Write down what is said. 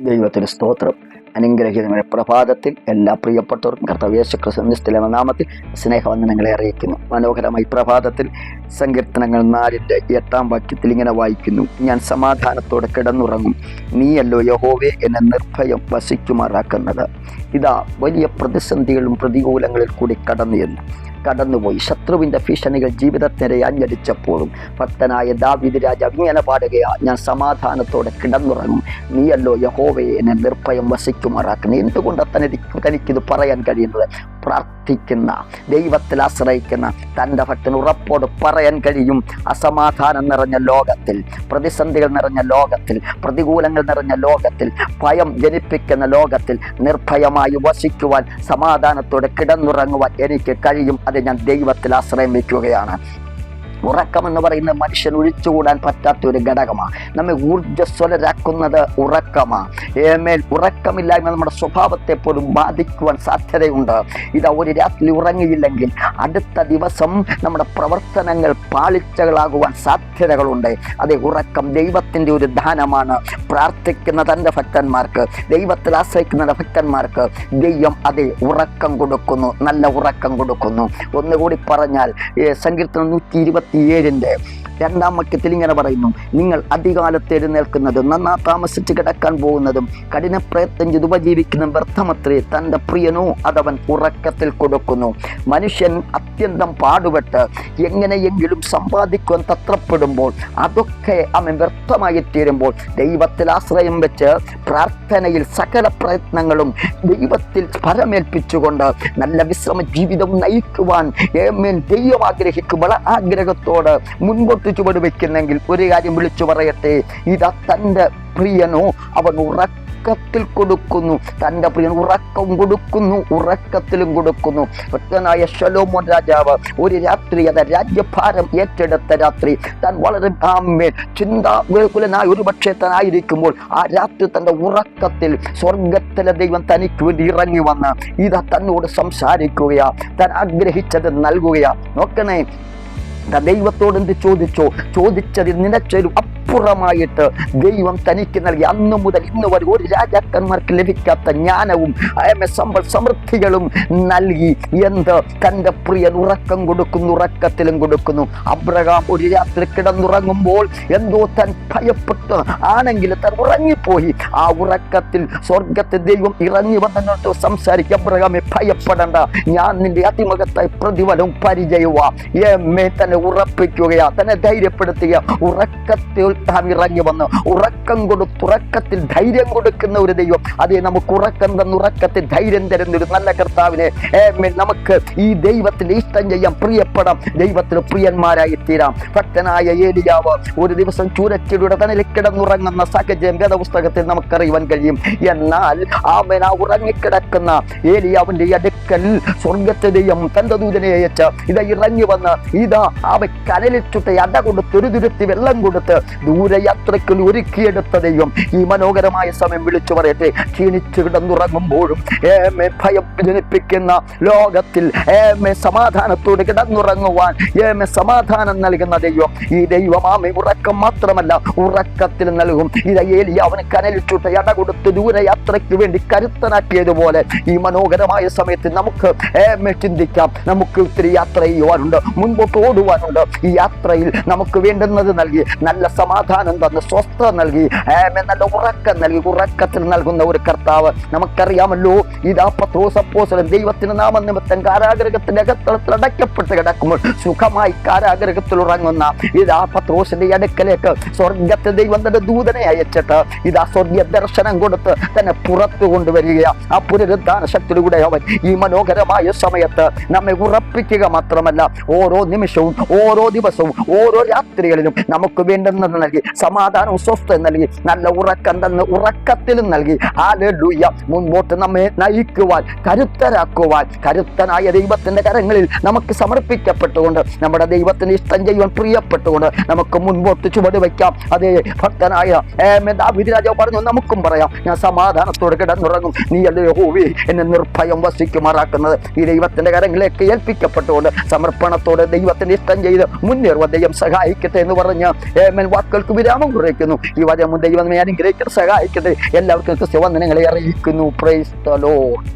ദൈവത്തിന് സ്തോത്രം അനുഗ്രഹീതമായ പ്രഭാതത്തിൽ എല്ലാ പ്രിയപ്പെട്ടവർക്കും കർത്തവ്യേശു ക്രിസ്തുനിസ്റ്റിലെ നാമത്തിൽ സ്നേഹവന്ദനങ്ങളെ അറിയിക്കുന്നു. മനോഹരമായി പ്രഭാതത്തിൽ സങ്കീർത്തനങ്ങൾ നാലിന്റെ എട്ടാം വാക്യത്തിൽ ഇങ്ങനെ വായിക്കുന്നു. ഞാൻ സമാധാനത്തോടെ കിടന്നുറങ്ങും. നീയല്ലോ യഹോവേ എന്നെ നിർഭയം വസിക്കുമാറാക്കുന്നത്. ഇതാ വലിയ പ്രതിസന്ധികളും പ്രതികൂലങ്ങളിൽ കൂടി കടന്നു എന്ന് കടന്നുപോയി. ശത്രുവിന്റെ ഭീഷണികൾ ജീവിതത്തിനെ അഞ്ഞടിച്ചപ്പോഴും ഭക്തനായ ദാവിദ് രാജാവ് ഇങ്ങനെ പാടുകയാ ഞാൻ സമാധാനത്തോടെ കിടന്നുറങ്ങും. നീയല്ലോ യഹോവയെ എന്നെ നിർഭയം വസിക്കുമാറാക്കുന്നു എന്തുകൊണ്ട് തനിക്ക് തനിക്കിത് പറയാൻ കഴിയുന്നത്? പ്രാർത്ഥിക്കുന്ന ദൈവത്തിൽ ആശ്രയിക്കുന്ന തന്റെ ഭക്തന് ഉറപ്പോട് പറയാൻ കഴിയും. അസമാധാനം നിറഞ്ഞ ലോകത്തിൽ പ്രതിസന്ധികൾ നിറഞ്ഞ ലോകത്തിൽ പ്രതികൂലങ്ങൾ നിറഞ്ഞ ലോകത്തിൽ ഭയം ജനിപ്പിക്കുന്ന ലോകത്തിൽ നിർഭയമായി വസിക്കുവാൻ സമാധാനത്തോടെ കിടന്നുറങ്ങുവാൻ എനിക്ക് കഴിയും. അത് ഞാൻ ദൈവത്തിൽ ആശ്രയം വയ്ക്കുകയാണ് ഉറക്കമെന്ന് പറയുന്ന മനുഷ്യൻ ഒഴിച്ചുകൂടാൻ പറ്റാത്ത ഒരു ഘടകമാണ് നമ്മെ ഊർജസ്വലരാക്കുന്നത് ഉറക്കമാണ് ഏമേൽ ഉറക്കമില്ലായ്മ നമ്മുടെ സ്വഭാവത്തെ പോലും ബാധിക്കുവാൻ സാധ്യതയുണ്ട്. ഇതാ ഒരു രാത്രി ഉറങ്ങിയില്ലെങ്കിൽ അടുത്ത ദിവസം നമ്മുടെ പ്രവർത്തനങ്ങൾ പാളിച്ചകളാകുവാൻ സാധ്യതകളുണ്ട്. അതെ ഉറക്കം ദൈവത്തിന്റെ ഒരു ദാനമാണ്. പ്രാർത്ഥിക്കുന്ന തന്റെ ഭക്തന്മാർക്ക് ദൈവത്തിൽ ആശ്രയിക്കുന്ന ഭക്തന്മാർക്ക് ദൈവം അതെ ഉറക്കം കൊടുക്കുന്നു നല്ല ഉറക്കം കൊടുക്കുന്നു. ഒന്നുകൂടി പറഞ്ഞാൽ സങ്കീർത്തനം നൂറ്റി ഇരുപത്തിയേഴിൻ്റെ രണ്ടാം വാക്യത്തിൽ ഇങ്ങനെ പറയുന്നു നിങ്ങൾ അധികാലത്ത് എഴുന്നേൽക്കുന്നതും നന്നാ താമസിച്ച് കിടക്കാൻ പോകുന്നതും കഠിന പ്രയത്നം ചെയ്ത് ഉപജീവിക്കുന്ന വ്യർത്ഥമത്രേ. തന്റെ പ്രിയനോ അതവൻ ഉറക്കത്തിൽ കൊടുക്കുന്നു. മനുഷ്യൻ അത്യന്തം പാടുപെട്ട് എങ്ങനെയെങ്കിലും സമ്പാദിക്കുവാൻ തത്രപ്പെടുമ്പോൾ അതൊക്കെ അവൻ വ്യർത്ഥമായി തീരുമ്പോൾ ദൈവത്തിൽ ആശ്രയം വെച്ച് പ്രാർത്ഥനയിൽ സകല പ്രയത്നങ്ങളും ദൈവത്തിൽ പരമേൽപ്പിച്ചുകൊണ്ട് നല്ല വിശ്രമ ജീവിതം നയിക്കുവാൻ ദൈവം ആഗ്രഹിക്കുമ്പോൾ ആഗ്രഹത്തോട് മുൻപോട്ട് ചുവട് വെക്കുന്നെങ്കിൽ ഒരു കാര്യം വിളിച്ചു പറയട്ടെ. ഇതാ തന്റെ പ്രിയനോ അവൻ ഉറക്കത്തിൽ കൊടുക്കുന്നു. തന്റെ പ്രിയൻ ഉറക്കം കൊടുക്കുന്നു ഉറക്കത്തിലും കൊടുക്കുന്നു. ഭക്തനായ ശലോമോൻ രാജാവ് ഒരു രാത്രി അത് രാജ്യഭാരം ഏറ്റെടുത്ത രാത്രി താൻ വളരെ ഭാമ്യൻ ചിന്താ വേകുലനായ ഒരു പക്ഷേ താനായിരിക്കുമ്പോൾ ആ രാത്രി തന്റെ ഉറക്കത്തിൽ സ്വർഗത്തിലെ ദൈവം തനിക്ക് വേണ്ടി ഇറങ്ങി വന്ന് ഇതാ തന്നോട് സംസാരിക്കുകയാ. താൻ ആഗ്രഹിച്ചത് നൽകുകയാ. നോക്കണേ ദൈവത്തോട് എന്ത് ചോദിച്ചോ? ചോദിച്ചതിൽ നിനച്ചൊരു അപ്പുറമായിട്ട് ദൈവം തനിക്ക് നൽകി അന്ന് മുതൽ ഇന്ന് വരെ ഒരു രാജാക്കന്മാർക്ക് ലഭിക്കാത്ത ജ്ഞാനവും സമ്പൽ സമൃദ്ധികളും നൽകി. എന്ത്? തന്റെ പ്രിയൻ ഉറക്കം കൊടുക്കുന്നു ഉറക്കത്തിലും കൊടുക്കുന്നു. അബ്രഹാം ഒരു രാത്രി കിടന്നുറങ്ങുമ്പോൾ എന്തോ തൻ ഭയപ്പെട്ട് ആണെങ്കിൽ താൻ ഉറങ്ങിപ്പോയി. ആ ഉറക്കത്തിൽ സ്വർഗത്തെ ദൈവം ഇറങ്ങി വന്നിട്ട് സംസാരിക്കും. അബ്രഹാമെ ഭയപ്പെടണ്ട. ഞാൻ നിന്റെ അതിമകത്തായി പ്രതിഫലം പരിചയവാ എമ്മെ തന്നെ ഉറപ്പിക്കുകയാ. തന്നെ ധൈര്യപ്പെടുത്തുക ഉറക്കത്തിൽ താൻ ഇറങ്ങി വന്ന് ഉറക്കം കൊടുത്ത് ഉറക്കത്തിൽ ധൈര്യം കൊടുക്കുന്ന ഒരു ദൈവം. അതേ നമുക്ക് ഉറക്കം തന്ന ഉറക്കത്തിൽ ധൈര്യം തരുന്ന ഒരു നല്ല കർത്താവിനെ നമുക്ക് ഈ ദൈവത്തിന് ഇഷ്ടം ചെയ്യാം പ്രിയപ്പെടാം. ദൈവത്തിന് പ്രിയന്മാരായി തീരാം. ഭക്തനായ ഏലിയാവ് ഒരു ദിവസം ചൂരച്ചിടിയുടെ തനിൽ കിടന്നുറങ്ങുന്ന സാഹചര്യം വേദപുസ്തകത്തിൽ നമുക്കറിയുവാൻ കഴിയും. എന്നാൽ ആമേന ഉറങ്ങിക്കിടക്കുന്ന ഏലിയാവിന്റെ അടുക്കൽ സ്വർഗത്തെ ദൈവം തന്റെ ദൂതനെ അയച്ച് ഇതാ ഇറങ്ങി വന്ന് ഇതാ അവ കനലിൽ അട കൊടുത്ത് ഒരു തുരുത്തി വെള്ളം കൊടുത്ത് ദൂരയാത്രയ്ക്ക് ഒരുക്കിയെടുത്ത ദൈവം ഈ മനോഹരമായ സമയം വിളിച്ചു പറയട്ടെ. ക്ഷീണിച്ചു കിടന്നുറങ്ങുമ്പോഴും ഏമെ ഭയം ജനിപ്പിക്കുന്ന ലോകത്തിൽ ഏമെ സമാധാനത്തോട് കിടന്നുറങ്ങുവാൻ ഏമെ സമാധാനം നൽകുന്ന ദൈവം ഈ ദൈവം ആമെ ഉറക്കം മാത്രമല്ല ഉറക്കത്തിൽ നൽകും. ഇത് ഏലി അവന് കനലിച്ചുട്ട് ഇട കൊടുത്ത് ദൂരയാത്രയ്ക്ക് വേണ്ടി കരുത്തനാക്കിയതുപോലെ ഈ മനോഹരമായ സമയത്ത് നമുക്ക് ഏമെ ചിന്തിക്കാം. നമുക്ക് ഒത്തിരി യാത്ര ചെയ്യുവാനുണ്ട് മുൻപോട്ട് ഓടുവാനുണ്ട്. ഈ യാത്രയിൽ നമുക്ക് വേണ്ടുന്നത് നൽകി നല്ല സമാധാനം തന്ന് സ്വസ്ഥത നൽകി നല്ല ഉറക്കം നൽകി ഉറക്കത്തിന് നൽകുന്ന ഒരു കർത്താവ്. നമുക്കറിയാമല്ലോ ഇതാ പത്രോ പത്രോസപ്പോസലൻ ദൈവത്തിന് നാമനിമിത്തം കാരാഗ്രഹത്തിന്റെ അകത്തളത്തിൽ അടയ്ക്കപ്പെട്ട് കിടക്കുമ്പോൾ സുഖമായി കാരാഗ്രഹത്തിൽ ഉറങ്ങുന്ന ഇതാ പത്രോസിന്റെ അടുക്കലേക്ക് സ്വർഗത്തെ ദൈവം തന്റെ ദൂതനെ അയച്ചിട്ട് ഇതാ സ്വർഗീയ ദർശനം കൊടുത്ത് തന്നെ പുറത്തു കൊണ്ടുവരിക ആ പുനരുദ്ധാന ശക്തിയിലൂടെ അവൻ ഈ മനോഹരമായ സമയത്ത് നമ്മെ ഉറപ്പിക്കുക മാത്രമല്ല ഓരോ നിമിഷവും ഓരോ ദിവസവും ഓരോ രാത്രികളിലും നമുക്ക് വേണ്ടുന്നത് നൽകി സമാധാനവും സ്വസ്ഥത നൽകി നല്ല ഉറക്കം തന്ന് ഉറക്കത്തിലും നൽകി. ആലൂയ മുൻപോട്ട് നമ്മെ നയിക്കുവാൻ കരുത്തരാക്കുവാൻ കരുത്തനായ ദൈവത്തിന്റെ കരങ്ങളിൽ നമുക്ക് സമർപ്പിക്കപ്പെട്ടുകൊണ്ട് നമ്മുടെ ദൈവത്തിന് ഇഷ്ടം ചെയ്യുവാൻ പ്രിയപ്പെട്ടുകൊണ്ട് നമുക്ക് മുൻപോട്ട് ചുവട് വയ്ക്കാം. അതേ ഭക്തനായ ഏമേ ദാവീദ് രാജാവ് പറഞ്ഞു നമുക്കും പറയാം ഞാൻ സമാധാനത്തോടെ കിടന്നുറങ്ങും. നീ അല്ലേ ഹോവി എന്നെ നിർഭയം വസിക്കുമാറാക്കുന്നത്. ഈ ദൈവത്തിന്റെ കരങ്ങളിലേക്ക് ഏൽപ്പിക്കപ്പെട്ടുകൊണ്ട് സമർപ്പണത്തോടെ ദൈവത്തിന് ഇഷ്ടം ചെയ്ത് മുന്നേറുവാൻ ദൈവം സഹായിക്കട്ടെ എന്ന് പറഞ്ഞ് ഏമൻ വാക്ക് വാക്കുകൾക്ക് വിരാമം കുറിക്കുന്നു ഈ വചനം ദൈവം അനുഗ്രഹിക്കാൻ സഹായിക്കട്ടെ. എല്ലാവർക്കും ക്രിസ്തു വന്ദനങ്ങളെ അറിയിക്കുന്നു. Praise the Lord